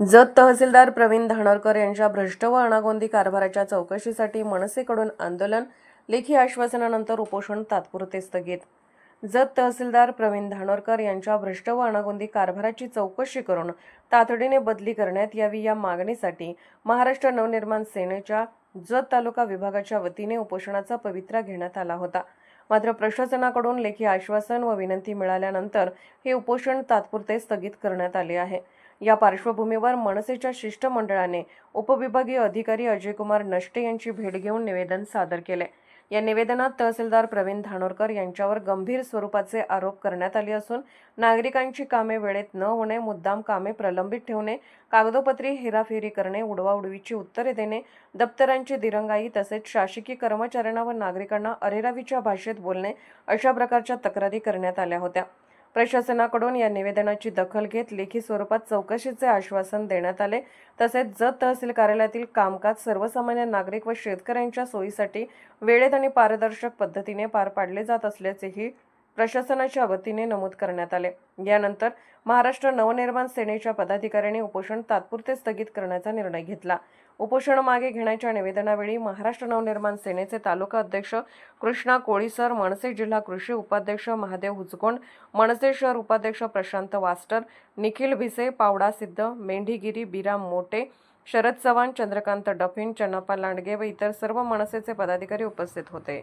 जत तहसीलदार प्रवीण धानोरकर यांच्या भ्रष्ट व अनागोंदी कारभाराच्या चौकशीसाठी मनसेकडून आंदोलन लेखी आश्वासनानंतर उपोषण तात्पुरते स्थगित. जत तहसीलदार प्रवीण धानोरकर यांच्या भ्रष्ट व अनागोंदी कारभाराची चौकशी करून तातडीने बदली करण्यात यावी या मागणीसाठी महाराष्ट्र नवनिर्माण सेनेच्या जत तालुका विभागाच्या वतीने उपोषणाचा पवित्रा घेण्यात आला होता. मात्र प्रशासनाकडून लेखी आश्वासन व विनंती मिळाल्यानंतर हे उपोषण तात्पुरते स्थगित करण्यात आले आहे. या पार्श्वभूमीवर मनसेच्या शिष्टमंडळाने उपविभागीय अधिकारी अजयकुमार नष्टे यांची भेट घेऊन निवेदन सादर केले. या निवेदनात तहसीलदार प्रवीण धानोरकर यांच्यावर गंभीर स्वरूपाचे आरोप करण्यात आले असून नागरिकांची कामे वेळेत न होणे मुद्दाम कामे प्रलंबित ठेवणे कागदोपत्री हेराफेरी करणे उडवाउडवीची उत्तरे देणे दप्तरांची दिरंगाई तसेच शासकीय कर्मचाऱ्यांना व नागरिकांना अरेरावीच्या भाषेत बोलणे अशा प्रकारच्या तक्रारी करण्यात आल्या होत्या. प्रशासनाकडून या निवेदनाची दखल घेत लेखी स्वरूपात चौकशीचे आश्वासन देण्यात आले. तसेच जत तहसील कार्यालयातील कामकाज सर्वसामान्य नागरिक व शेतकऱ्यांच्या सोयीसाठी वेळेत आणि पारदर्शक पद्धतीने पार पाडले जात असल्याचेही प्रशासनाच्या वतीने नमूद करण्यात आले. यानंतर महाराष्ट्र नवनिर्माण सेनेच्या पदाधिकाऱ्यांनी उपोषण तात्पुरते स्थगित करण्याचा निर्णय घेतला. उपोषण मागे घेण्याच्या निवेदनावेळी महाराष्ट्र नवनिर्माण सेनेचे तालुका अध्यक्ष कृष्णा कोळीसर मनसे जिल्हा कृषी उपाध्यक्ष महादेव हुचकोंड मनसे शहर उपाध्यक्ष प्रशांत वास्टर निखिल भिसे पावडा सिद्ध मेंढीगिरी बिराम मोटे शरद चव्हाण चंद्रकांत डफिन चन्नाप्पा लांडगे व इतर सर्व मनसेचे पदाधिकारी उपस्थित होते.